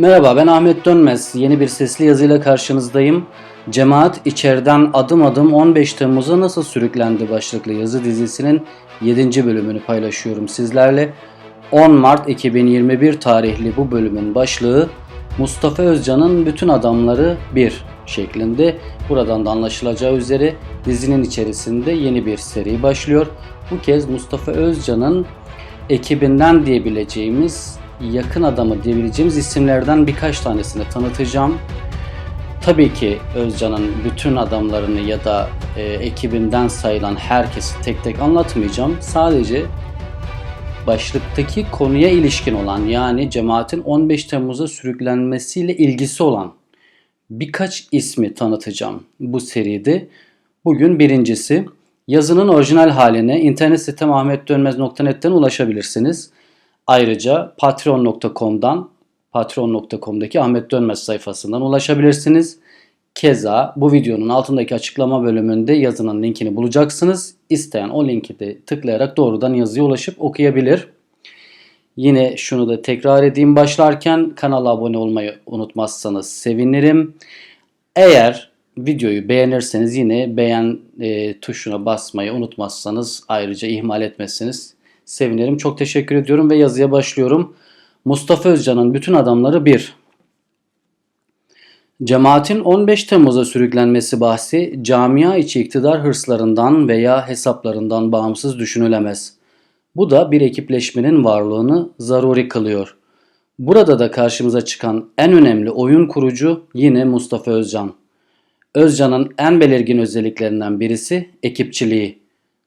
Merhaba ben Ahmet Dönmez. Yeni bir sesli yazıyla karşınızdayım. Cemaat içeriden adım adım 15 Temmuz'a nasıl sürüklendi başlıklı yazı dizisinin 7. bölümünü paylaşıyorum sizlerle. 10 Mart 2021 tarihli bu bölümün başlığı Mustafa Özcan'ın bütün adamları bir şeklinde. Buradan da anlaşılacağı üzere dizinin içerisinde yeni bir seri başlıyor. Bu kez Mustafa Özcan'ın ekibinden diyebileceğimiz yakın adamı diyebileceğimiz isimlerden birkaç tanesini tanıtacağım. Tabii ki Özcan'ın bütün adamlarını ya da e, ekibinden sayılan herkesi tek tek anlatmayacağım. Sadece başlıktaki konuya ilişkin olan yani cemaatin 15 Temmuz'a sürüklenmesiyle ilgisi olan birkaç ismi tanıtacağım bu seride. Bugün birincisi yazının orijinal haline internet sitem ahmetdönmez.net'ten ulaşabilirsiniz. Ayrıca patreon.com'dan patreon.com'daki Ahmet Dönmez sayfasından ulaşabilirsiniz. Keza bu videonun altındaki açıklama bölümünde yazının linkini bulacaksınız. İsteyen o linki de tıklayarak doğrudan yazıya ulaşıp okuyabilir. Yine şunu da tekrar edeyim başlarken kanala abone olmayı unutmazsanız sevinirim. Eğer videoyu beğenirseniz yine beğen e, tuşuna basmayı unutmazsanız ayrıca ihmal etmezsiniz sevinirim. Çok teşekkür ediyorum ve yazıya başlıyorum. Mustafa Özcan'ın bütün adamları 1. Cemaatin 15 Temmuz'a sürüklenmesi bahsi camia içi iktidar hırslarından veya hesaplarından bağımsız düşünülemez. Bu da bir ekipleşmenin varlığını zaruri kılıyor. Burada da karşımıza çıkan en önemli oyun kurucu yine Mustafa Özcan. Özcan'ın en belirgin özelliklerinden birisi ekipçiliği.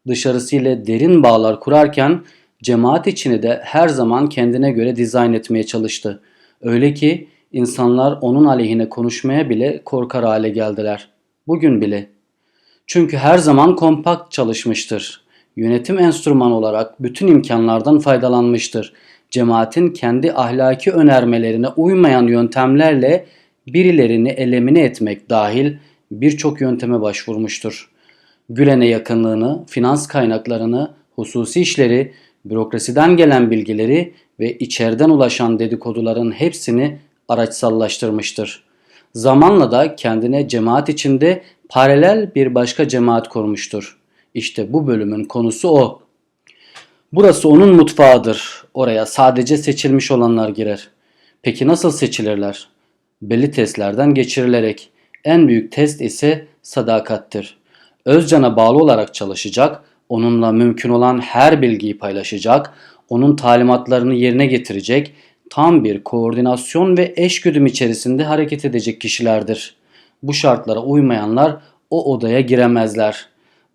Dışarısıyla derin bağlar kurarken cemaat içini de her zaman kendine göre dizayn etmeye çalıştı. Öyle ki insanlar onun aleyhine konuşmaya bile korkar hale geldiler. Bugün bile. Çünkü her zaman kompakt çalışmıştır. Yönetim enstrümanı olarak bütün imkanlardan faydalanmıştır. Cemaatin kendi ahlaki önermelerine uymayan yöntemlerle birilerini elemine etmek dahil birçok yönteme başvurmuştur. Gülen'e yakınlığını, finans kaynaklarını, hususi işleri, bürokrasiden gelen bilgileri ve içeriden ulaşan dedikoduların hepsini araçsallaştırmıştır. Zamanla da kendine cemaat içinde paralel bir başka cemaat kurmuştur. İşte bu bölümün konusu o. Burası onun mutfağıdır. Oraya sadece seçilmiş olanlar girer. Peki nasıl seçilirler? Belli testlerden geçirilerek. En büyük test ise sadakattir. Özcan'a bağlı olarak çalışacak, onunla mümkün olan her bilgiyi paylaşacak, onun talimatlarını yerine getirecek, tam bir koordinasyon ve eşgüdüm içerisinde hareket edecek kişilerdir. Bu şartlara uymayanlar o odaya giremezler.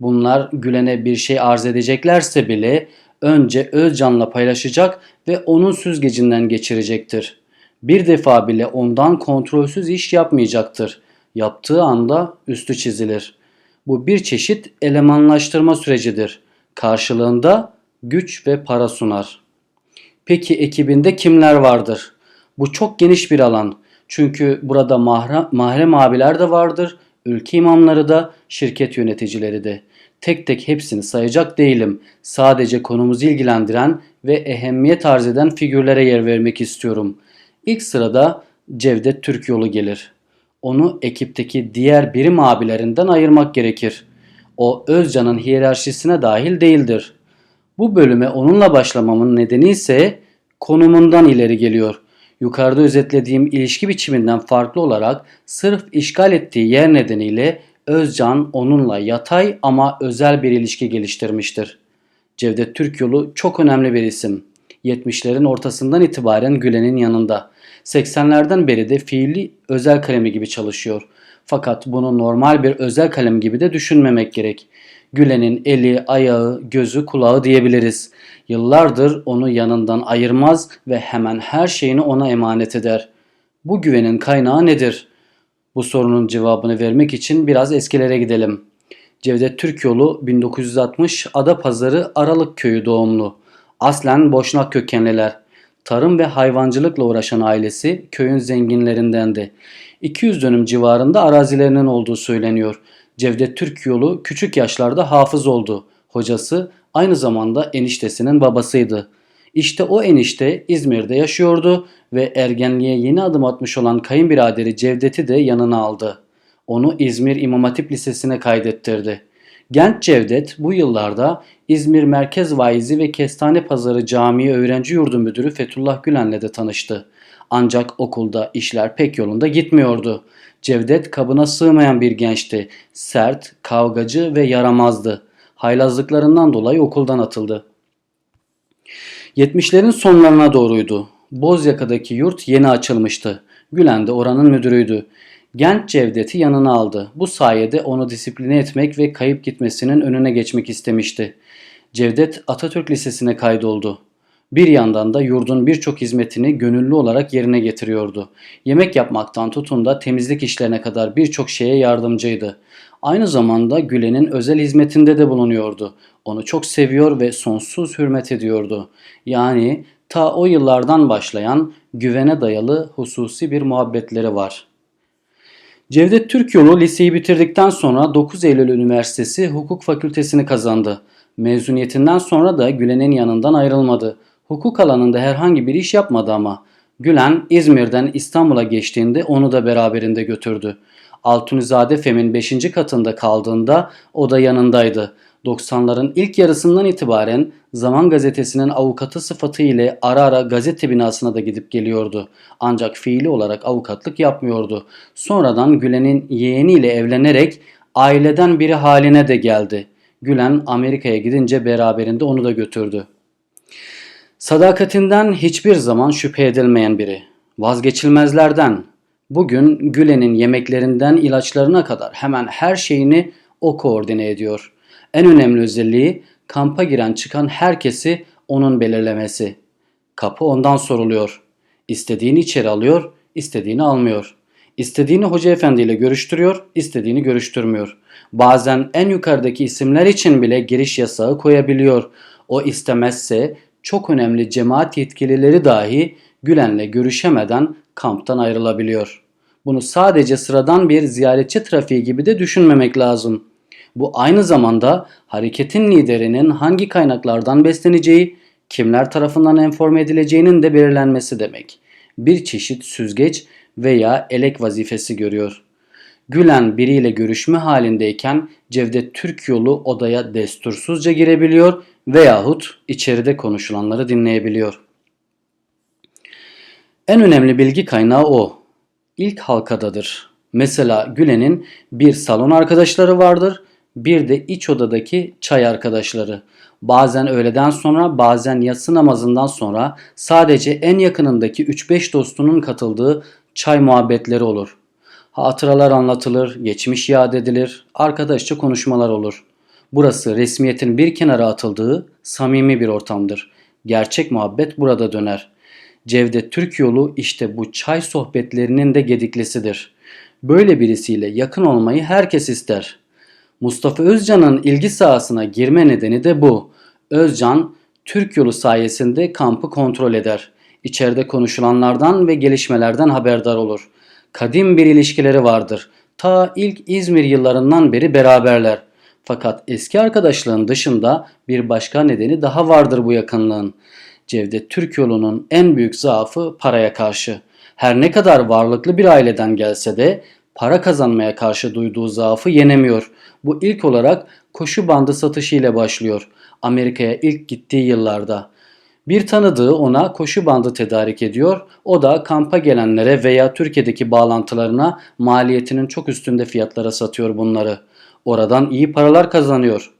Bunlar Gülen'e bir şey arz edeceklerse bile önce Özcan'la paylaşacak ve onun süzgecinden geçirecektir. Bir defa bile ondan kontrolsüz iş yapmayacaktır. Yaptığı anda üstü çizilir. Bu bir çeşit elemanlaştırma sürecidir. Karşılığında güç ve para sunar. Peki ekibinde kimler vardır? Bu çok geniş bir alan. Çünkü burada mahrem, mahrem abiler de vardır, ülke imamları da, şirket yöneticileri de. Tek tek hepsini sayacak değilim. Sadece konumuzu ilgilendiren ve ehemmiyet arz eden figürlere yer vermek istiyorum. İlk sırada Cevdet Türk yolu gelir. Onu ekipteki diğer birim abilerinden ayırmak gerekir. O Özcan'ın hiyerarşisine dahil değildir. Bu bölüme onunla başlamamın nedeni ise konumundan ileri geliyor. Yukarıda özetlediğim ilişki biçiminden farklı olarak sırf işgal ettiği yer nedeniyle Özcan onunla yatay ama özel bir ilişki geliştirmiştir. Cevdet Türk yolu çok önemli bir isim. 70'lerin ortasından itibaren Gülen'in yanında. 80'lerden beri de fiili özel kalemi gibi çalışıyor. Fakat bunu normal bir özel kalem gibi de düşünmemek gerek. Gülen'in eli, ayağı, gözü, kulağı diyebiliriz. Yıllardır onu yanından ayırmaz ve hemen her şeyini ona emanet eder. Bu güvenin kaynağı nedir? Bu sorunun cevabını vermek için biraz eskilere gidelim. Cevdet Türkyolu 1960 Adapazarı Aralık Köyü doğumlu. Aslen Boşnak kökenliler. Tarım ve hayvancılıkla uğraşan ailesi köyün zenginlerindendi. 200 dönüm civarında arazilerinin olduğu söyleniyor. Cevdet Türk yolu küçük yaşlarda hafız oldu. Hocası aynı zamanda eniştesinin babasıydı. İşte o enişte İzmir'de yaşıyordu ve ergenliğe yeni adım atmış olan kayınbiraderi Cevdet'i de yanına aldı. Onu İzmir İmam Hatip Lisesi'ne kaydettirdi. Genç Cevdet bu yıllarda İzmir Merkez Vaizi ve Kestane Pazarı Camii Öğrenci Yurdu Müdürü Fethullah Gülen'le de tanıştı. Ancak okulda işler pek yolunda gitmiyordu. Cevdet kabına sığmayan bir gençti. Sert, kavgacı ve yaramazdı. Haylazlıklarından dolayı okuldan atıldı. 70'lerin sonlarına doğruydu. Bozyaka'daki yurt yeni açılmıştı. Gülen de oranın müdürüydü. Genç Cevdet'i yanına aldı. Bu sayede onu disipline etmek ve kayıp gitmesinin önüne geçmek istemişti. Cevdet Atatürk Lisesi'ne kaydoldu. Bir yandan da yurdun birçok hizmetini gönüllü olarak yerine getiriyordu. Yemek yapmaktan tutun da temizlik işlerine kadar birçok şeye yardımcıydı. Aynı zamanda Gülen'in özel hizmetinde de bulunuyordu. Onu çok seviyor ve sonsuz hürmet ediyordu. Yani ta o yıllardan başlayan güvene dayalı hususi bir muhabbetleri var. Cevdet Türkyolu liseyi bitirdikten sonra 9 Eylül Üniversitesi Hukuk Fakültesini kazandı. Mezuniyetinden sonra da Gülen'in yanından ayrılmadı. Hukuk alanında herhangi bir iş yapmadı ama. Gülen İzmir'den İstanbul'a geçtiğinde onu da beraberinde götürdü. Altunizade Fem'in 5. katında kaldığında o da yanındaydı. 90'ların ilk yarısından itibaren Zaman Gazetesi'nin avukatı sıfatı ile ara ara gazete binasına da gidip geliyordu. Ancak fiili olarak avukatlık yapmıyordu. Sonradan Gülen'in yeğeniyle evlenerek aileden biri haline de geldi. Gülen Amerika'ya gidince beraberinde onu da götürdü. Sadakatinden hiçbir zaman şüphe edilmeyen biri. Vazgeçilmezlerden. Bugün Gülen'in yemeklerinden ilaçlarına kadar hemen her şeyini o koordine ediyor. En önemli özelliği kampa giren çıkan herkesi onun belirlemesi. Kapı ondan soruluyor. İstediğini içeri alıyor, istediğini almıyor. İstediğini hoca efendi ile görüştürüyor, istediğini görüştürmüyor. Bazen en yukarıdaki isimler için bile giriş yasağı koyabiliyor. O istemezse çok önemli cemaat yetkilileri dahi Gülen'le görüşemeden kamptan ayrılabiliyor. Bunu sadece sıradan bir ziyaretçi trafiği gibi de düşünmemek lazım. Bu aynı zamanda hareketin liderinin hangi kaynaklardan besleneceği, kimler tarafından enforme edileceğinin de belirlenmesi demek. Bir çeşit süzgeç veya elek vazifesi görüyor. Gülen biriyle görüşme halindeyken Cevdet Türk yolu odaya destursuzca girebiliyor veyahut içeride konuşulanları dinleyebiliyor. En önemli bilgi kaynağı o. İlk halkadadır. Mesela Gülen'in bir salon arkadaşları vardır, bir de iç odadaki çay arkadaşları. Bazen öğleden sonra, bazen yatsı namazından sonra sadece en yakınındaki 3-5 dostunun katıldığı çay muhabbetleri olur. Hatıralar anlatılır, geçmiş yad edilir, arkadaşça konuşmalar olur. Burası resmiyetin bir kenara atıldığı samimi bir ortamdır. Gerçek muhabbet burada döner. Cevdet Türk yolu işte bu çay sohbetlerinin de gediklisidir. Böyle birisiyle yakın olmayı herkes ister. Mustafa Özcan'ın ilgi sahasına girme nedeni de bu. Özcan Türk yolu sayesinde kampı kontrol eder. İçeride konuşulanlardan ve gelişmelerden haberdar olur. Kadim bir ilişkileri vardır. Ta ilk İzmir yıllarından beri beraberler. Fakat eski arkadaşlığın dışında bir başka nedeni daha vardır bu yakınlığın. Cevdet Türk yolunun en büyük zaafı paraya karşı. Her ne kadar varlıklı bir aileden gelse de para kazanmaya karşı duyduğu zaafı yenemiyor. Bu ilk olarak koşu bandı satışı ile başlıyor. Amerika'ya ilk gittiği yıllarda. Bir tanıdığı ona koşu bandı tedarik ediyor. O da kampa gelenlere veya Türkiye'deki bağlantılarına maliyetinin çok üstünde fiyatlara satıyor bunları. Oradan iyi paralar kazanıyor.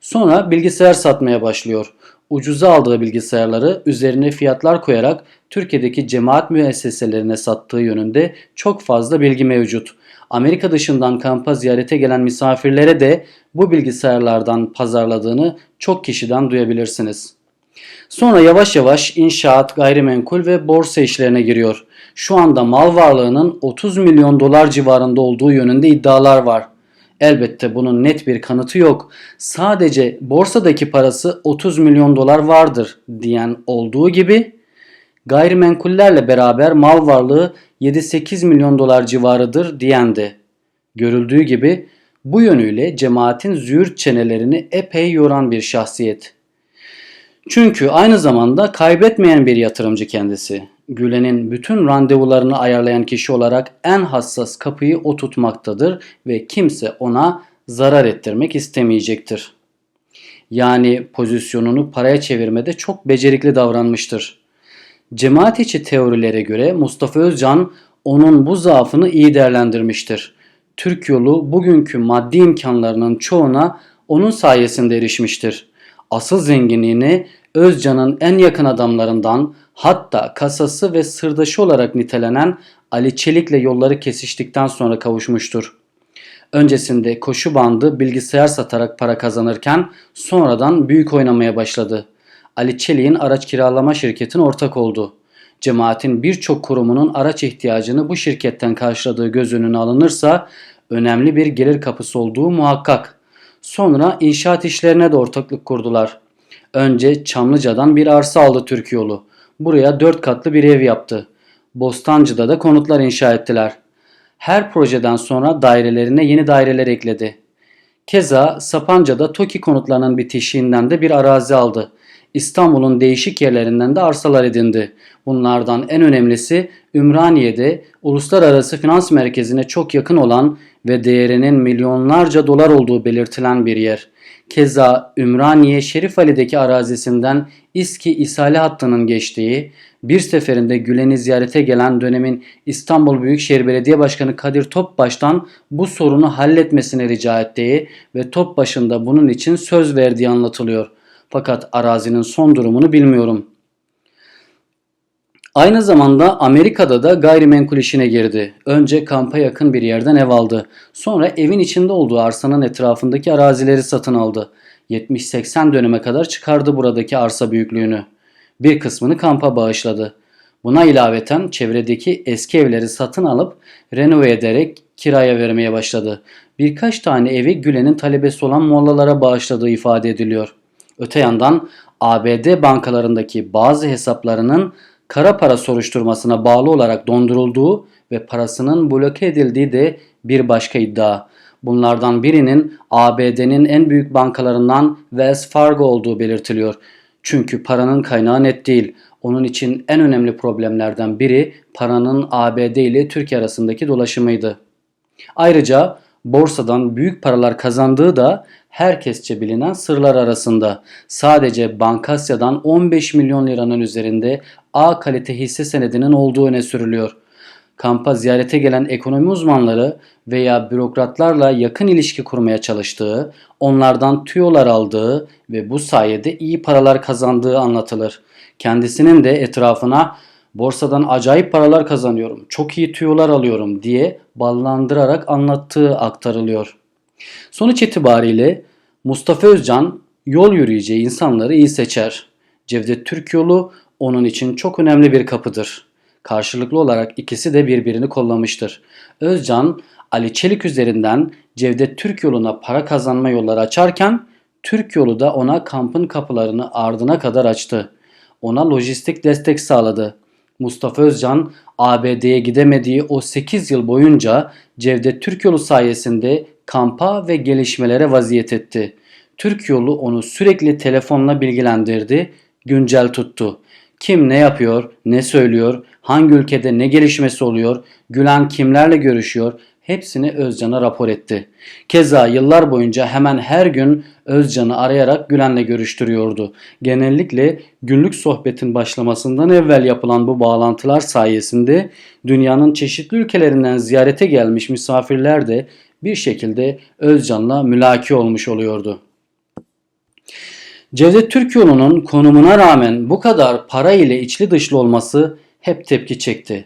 Sonra bilgisayar satmaya başlıyor. Ucuza aldığı bilgisayarları üzerine fiyatlar koyarak Türkiye'deki cemaat müesseselerine sattığı yönünde çok fazla bilgi mevcut. Amerika dışından kampa ziyarete gelen misafirlere de bu bilgisayarlardan pazarladığını çok kişiden duyabilirsiniz. Sonra yavaş yavaş inşaat, gayrimenkul ve borsa işlerine giriyor. Şu anda mal varlığının 30 milyon dolar civarında olduğu yönünde iddialar var. Elbette bunun net bir kanıtı yok. Sadece borsadaki parası 30 milyon dolar vardır diyen olduğu gibi gayrimenkullerle beraber mal varlığı 7-8 milyon dolar civarıdır diyendi. Görüldüğü gibi bu yönüyle cemaatin züğürt çenelerini epey yoran bir şahsiyet. Çünkü aynı zamanda kaybetmeyen bir yatırımcı kendisi. Gülen'in bütün randevularını ayarlayan kişi olarak en hassas kapıyı o tutmaktadır ve kimse ona zarar ettirmek istemeyecektir. Yani pozisyonunu paraya çevirmede çok becerikli davranmıştır. Cemaat içi teorilere göre Mustafa Özcan onun bu zaafını iyi değerlendirmiştir. Türk yolu bugünkü maddi imkanlarının çoğuna onun sayesinde erişmiştir. Asıl zenginliğini Özcan'ın en yakın adamlarından hatta kasası ve sırdaşı olarak nitelenen Ali Çelik'le yolları kesiştikten sonra kavuşmuştur. Öncesinde koşu bandı bilgisayar satarak para kazanırken sonradan büyük oynamaya başladı. Ali Çelik'in araç kiralama şirketin ortak oldu. Cemaatin birçok kurumunun araç ihtiyacını bu şirketten karşıladığı göz önüne alınırsa önemli bir gelir kapısı olduğu muhakkak. Sonra inşaat işlerine de ortaklık kurdular. Önce Çamlıca'dan bir arsa aldı Türk yolu. Buraya dört katlı bir ev yaptı. Bostancı'da da konutlar inşa ettiler. Her projeden sonra dairelerine yeni daireler ekledi. Keza Sapanca'da TOKİ konutlarının bitişiğinden de bir arazi aldı. İstanbul'un değişik yerlerinden de arsalar edindi. Bunlardan en önemlisi Ümraniye'de uluslararası finans merkezine çok yakın olan ve değerinin milyonlarca dolar olduğu belirtilen bir yer. Keza Ümraniye Şerif Ali'deki arazisinden İSKİ İsale hattının geçtiği, bir seferinde Gülen'i ziyarete gelen dönemin İstanbul Büyükşehir Belediye Başkanı Kadir Topbaş'tan bu sorunu halletmesini rica ettiği ve Topbaş'ın bunun için söz verdiği anlatılıyor. Fakat arazinin son durumunu bilmiyorum. Aynı zamanda Amerika'da da gayrimenkul işine girdi. Önce kampa yakın bir yerden ev aldı. Sonra evin içinde olduğu arsanın etrafındaki arazileri satın aldı. 70-80 döneme kadar çıkardı buradaki arsa büyüklüğünü. Bir kısmını kampa bağışladı. Buna ilaveten çevredeki eski evleri satın alıp renove ederek kiraya vermeye başladı. Birkaç tane evi Gülen'in talebesi olan mollalara bağışladığı ifade ediliyor. Öte yandan ABD bankalarındaki bazı hesaplarının kara para soruşturmasına bağlı olarak dondurulduğu ve parasının bloke edildiği de bir başka iddia. Bunlardan birinin ABD'nin en büyük bankalarından Wells Fargo olduğu belirtiliyor. Çünkü paranın kaynağı net değil. Onun için en önemli problemlerden biri paranın ABD ile Türkiye arasındaki dolaşımıydı. Ayrıca borsadan büyük paralar kazandığı da herkesçe bilinen sırlar arasında. Sadece Bankasya'dan 15 milyon liranın üzerinde A kalite hisse senedinin olduğu öne sürülüyor. Kampa ziyarete gelen ekonomi uzmanları veya bürokratlarla yakın ilişki kurmaya çalıştığı, onlardan tüyolar aldığı ve bu sayede iyi paralar kazandığı anlatılır. Kendisinin de etrafına borsadan acayip paralar kazanıyorum, çok iyi tüyolar alıyorum diye ballandırarak anlattığı aktarılıyor. Sonuç itibariyle Mustafa Özcan yol yürüyeceği insanları iyi seçer. Cevdet Türk yolu onun için çok önemli bir kapıdır. Karşılıklı olarak ikisi de birbirini kollamıştır. Özcan Ali Çelik üzerinden Cevdet Türk yoluna para kazanma yolları açarken Türk yolu da ona kampın kapılarını ardına kadar açtı. Ona lojistik destek sağladı. Mustafa Özcan ABD'ye gidemediği o 8 yıl boyunca Cevdet Türk yolu sayesinde kampa ve gelişmelere vaziyet etti. Türk yolu onu sürekli telefonla bilgilendirdi, güncel tuttu. Kim ne yapıyor, ne söylüyor, hangi ülkede ne gelişmesi oluyor, Gülen kimlerle görüşüyor hepsini Özcan'a rapor etti. Keza yıllar boyunca hemen her gün Özcan'ı arayarak Gülen'le görüştürüyordu. Genellikle günlük sohbetin başlamasından evvel yapılan bu bağlantılar sayesinde dünyanın çeşitli ülkelerinden ziyarete gelmiş misafirler de bir şekilde Özcan'la mülaki olmuş oluyordu. Cevdet Türk yolunun konumuna rağmen bu kadar para ile içli dışlı olması hep tepki çekti.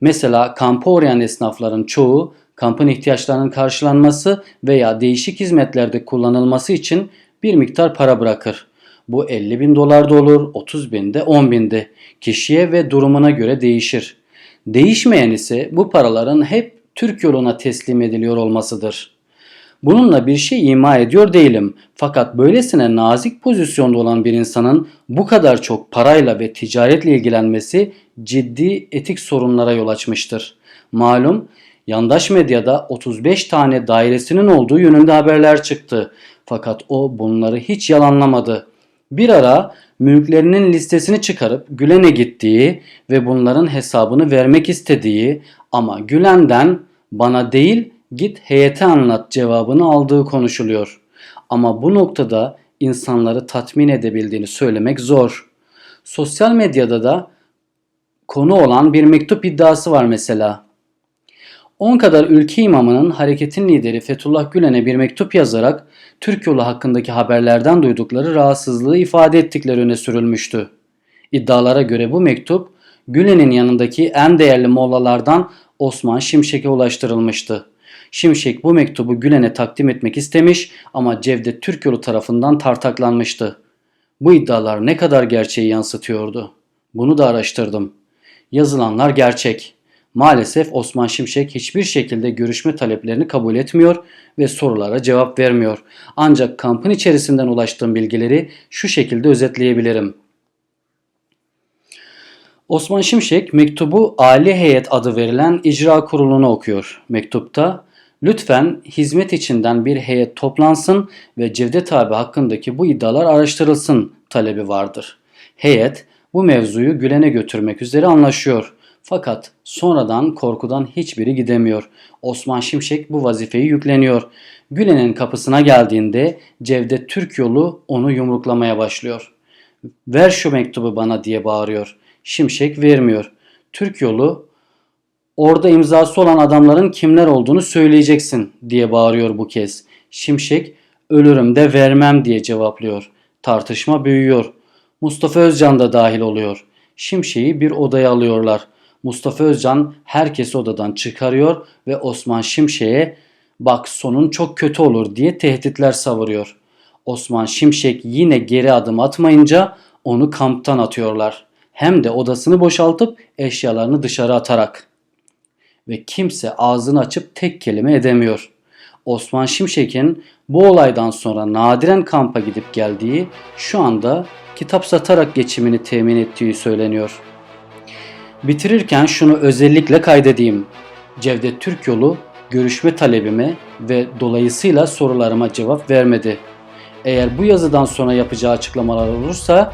Mesela kampa uğrayan esnafların çoğu kampın ihtiyaçlarının karşılanması veya değişik hizmetlerde kullanılması için bir miktar para bırakır. Bu 50 bin dolar da olur, 30 bin de 10 bin de. Kişiye ve durumuna göre değişir. Değişmeyen ise bu paraların hep Türk yoluna teslim ediliyor olmasıdır. Bununla bir şey ima ediyor değilim. Fakat böylesine nazik pozisyonda olan bir insanın bu kadar çok parayla ve ticaretle ilgilenmesi ciddi etik sorunlara yol açmıştır. Malum yandaş medyada 35 tane dairesinin olduğu yönünde haberler çıktı. Fakat o bunları hiç yalanlamadı. Bir ara mülklerinin listesini çıkarıp Gülen'e gittiği ve bunların hesabını vermek istediği ama Gülen'den bana değil git heyete anlat cevabını aldığı konuşuluyor. Ama bu noktada insanları tatmin edebildiğini söylemek zor. Sosyal medyada da konu olan bir mektup iddiası var mesela. 10 kadar ülke imamının hareketin lideri Fethullah Gülen'e bir mektup yazarak Türk yolu hakkındaki haberlerden duydukları rahatsızlığı ifade ettikleri öne sürülmüştü. İddialara göre bu mektup Gülen'in yanındaki en değerli mollalardan Osman Şimşek'e ulaştırılmıştı. Şimşek bu mektubu Gülen'e takdim etmek istemiş ama Cevdet Türkyolu tarafından tartaklanmıştı. Bu iddialar ne kadar gerçeği yansıtıyordu? Bunu da araştırdım. Yazılanlar gerçek. Maalesef Osman Şimşek hiçbir şekilde görüşme taleplerini kabul etmiyor ve sorulara cevap vermiyor. Ancak kampın içerisinden ulaştığım bilgileri şu şekilde özetleyebilirim. Osman Şimşek mektubu Ali Heyet adı verilen icra kurulunu okuyor. Mektupta lütfen hizmet içinden bir heyet toplansın ve Cevdet abi hakkındaki bu iddialar araştırılsın talebi vardır. Heyet bu mevzuyu Gülen'e götürmek üzere anlaşıyor. Fakat sonradan korkudan hiçbiri gidemiyor. Osman Şimşek bu vazifeyi yükleniyor. Gülen'in kapısına geldiğinde Cevdet Türk yolu onu yumruklamaya başlıyor. Ver şu mektubu bana diye bağırıyor. Şimşek vermiyor. Türk yolu orada imzası olan adamların kimler olduğunu söyleyeceksin diye bağırıyor bu kez. Şimşek ölürüm de vermem diye cevaplıyor. Tartışma büyüyor. Mustafa Özcan da dahil oluyor. Şimşek'i bir odaya alıyorlar. Mustafa Özcan herkesi odadan çıkarıyor ve Osman Şimşek'e bak sonun çok kötü olur diye tehditler savuruyor. Osman Şimşek yine geri adım atmayınca onu kamptan atıyorlar. Hem de odasını boşaltıp eşyalarını dışarı atarak. Ve kimse ağzını açıp tek kelime edemiyor. Osman Şimşek'in bu olaydan sonra nadiren kampa gidip geldiği, şu anda kitap satarak geçimini temin ettiği söyleniyor. Bitirirken şunu özellikle kaydedeyim. Cevdet Türkyolu görüşme talebime ve dolayısıyla sorularıma cevap vermedi. Eğer bu yazıdan sonra yapacağı açıklamalar olursa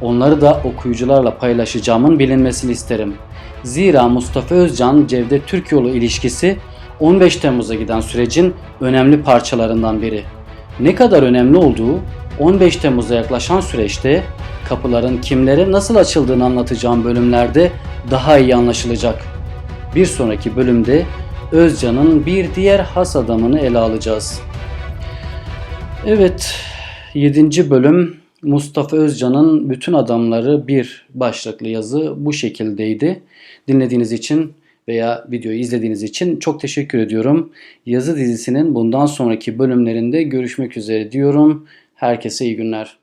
onları da okuyucularla paylaşacağımın bilinmesini isterim. Zira Mustafa Özcan Cevdet Türkyolu ilişkisi 15 Temmuz'a giden sürecin önemli parçalarından biri. Ne kadar önemli olduğu 15 Temmuz'a yaklaşan süreçte kapıların kimlere nasıl açıldığını anlatacağım bölümlerde daha iyi anlaşılacak. Bir sonraki bölümde Özcan'ın bir diğer has adamını ele alacağız. Evet, 7. bölüm Mustafa Özcan'ın bütün adamları bir başlıklı yazı bu şekildeydi. Dinlediğiniz için veya videoyu izlediğiniz için çok teşekkür ediyorum. Yazı dizisinin bundan sonraki bölümlerinde görüşmek üzere diyorum. Herkese iyi günler.